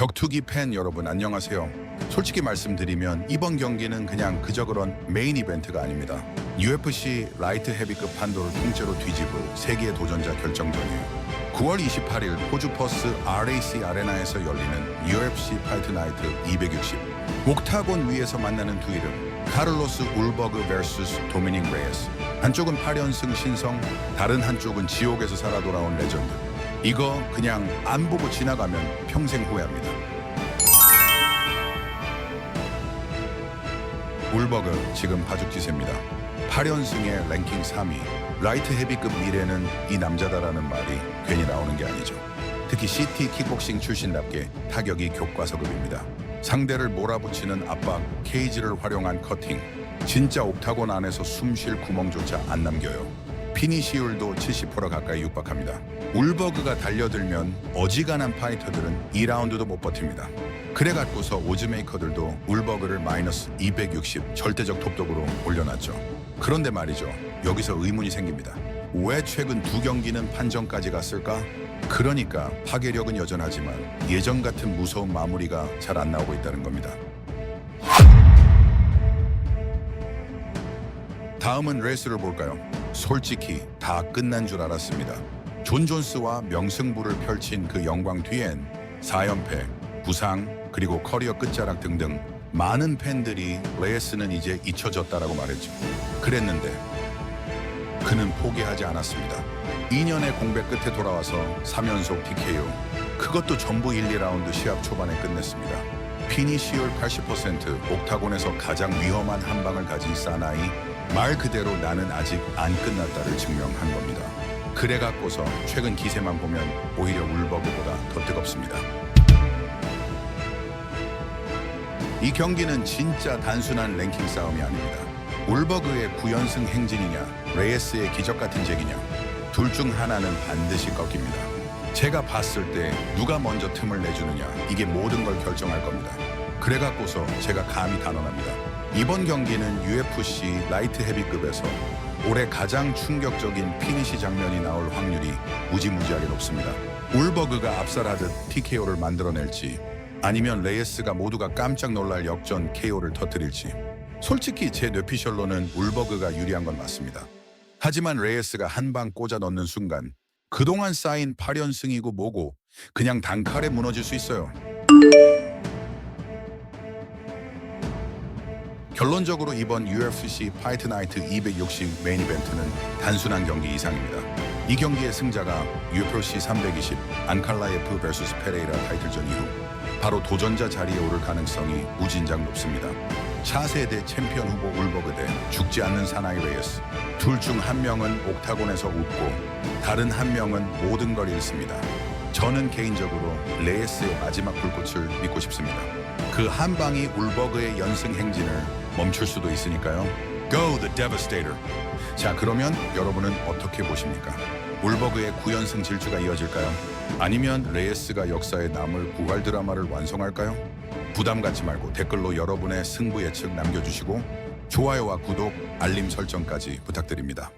격투기 팬 여러분 안녕하세요. 솔직히 말씀드리면 이번 경기는 그냥 그저 그런 메인 이벤트가 아닙니다. UFC 라이트 헤비급 판도를 통째로 뒤집을 세계 도전자 결정전이에요. 9월 28일 호주 퍼스 RAC 아레나에서 열리는 UFC 파이트 나이트 260. 옥타곤 위에서 만나는 두 이름. 카를로스 울버그 vs 도미닉 레이스. 한쪽은 8연승 신성, 다른 한쪽은 지옥에서 살아 돌아온 레전드. 이거 그냥 안 보고 지나가면 평생 후회합니다. 울버그 지금 바둑지세입니다. 8연승의 랭킹 3위. 라이트 헤비급 미래는 이 남자다라는 말이 괜히 나오는 게 아니죠. 특히 CT 킥복싱 출신답게 타격이 교과서급입니다. 상대를 몰아붙이는 압박, 케이지를 활용한 커팅. 진짜 옥타곤 안에서 숨 쉴 구멍조차 안 남겨요. 피니시율도 70% 가까이 육박합니다. 울버그가 달려들면 어지간한 파이터들은 2라운드도 못 버팁니다. 그래 갖고서 오즈메이커들도 울버그를 마이너스 260 절대적 톱독으로 올려놨죠. 그런데 말이죠. 여기서 의문이 생깁니다. 왜 최근 두 경기는 판정까지 갔을까? 그러니까 파괴력은 여전하지만 예전 같은 무서운 마무리가 잘 안 나오고 있다는 겁니다. 다음은 레이스를 볼까요? 솔직히 다 끝난 줄 알았습니다. 존 존스와 명승부를 펼친 그 영광 뒤엔 4연패, 부상, 그리고 커리어 끝자락 등등 많은 팬들이 레이스는 이제 잊혀졌다라고 말했죠. 그랬는데 그는 포기하지 않았습니다. 2년의 공백 끝에 돌아와서 3연속 TKO. 그것도 전부 1, 2라운드 시합 초반에 끝냈습니다. 피니시율 80% 옥타곤에서 가장 위험한 한 방을 가진 사나이 말 그대로 나는 아직 안 끝났다를 증명한 겁니다. 그래 갖고서 최근 기세만 보면 오히려 울버그보다 더 뜨겁습니다. 이 경기는 진짜 단순한 랭킹 싸움이 아닙니다. 울버그의 9연승 행진이냐, 레이스의 기적 같은 재기냐, 둘 중 하나는 반드시 꺾입니다. 제가 봤을 때 누가 먼저 틈을 내주느냐, 이게 모든 걸 결정할 겁니다. 그래 갖고서 제가 감히 단언합니다. 이번 경기는 UFC 라이트 헤비급에서 올해 가장 충격적인 피니시 장면이 나올 확률이 무지무지하게 높습니다. 울버그가 압살하듯 TKO를 만들어낼지 아니면 레이스가 모두가 깜짝 놀랄 역전 KO를 터뜨릴지 솔직히 제 뇌피셜로는 울버그가 유리한 건 맞습니다. 하지만 레이스가 한 방 꽂아 넣는 순간 그동안 쌓인 8연승이고 뭐고 그냥 단칼에 무너질 수 있어요. 결론적으로 이번 UFC 파이트 나이트 260 메인 이벤트는 단순한 경기 이상입니다. 이 경기의 승자가 UFC 320 안칼라예프 vs 페레이라 타이틀전 이후 바로 도전자 자리에 오를 가능성이 무진장 높습니다. 차세대 챔피언 후보 울버그 대 죽지 않는 사나이 레이스. 둘 중 한 명은 옥타곤에서 웃고 다른 한 명은 모든 걸 잃습니다. 저는 개인적으로 레이스의 마지막 불꽃을 믿고 싶습니다. 그 한 방이 울버그의 연승 행진을 멈출 수도 있으니까요. Go the Devastator. 자, 그러면 여러분은 어떻게 보십니까? 울버그의 9연승 질주가 이어질까요? 아니면 레이스가 역사에 남을 부활 드라마를 완성할까요? 부담 갖지 말고 댓글로 여러분의 승부 예측 남겨주시고 좋아요와 구독, 알림 설정까지 부탁드립니다.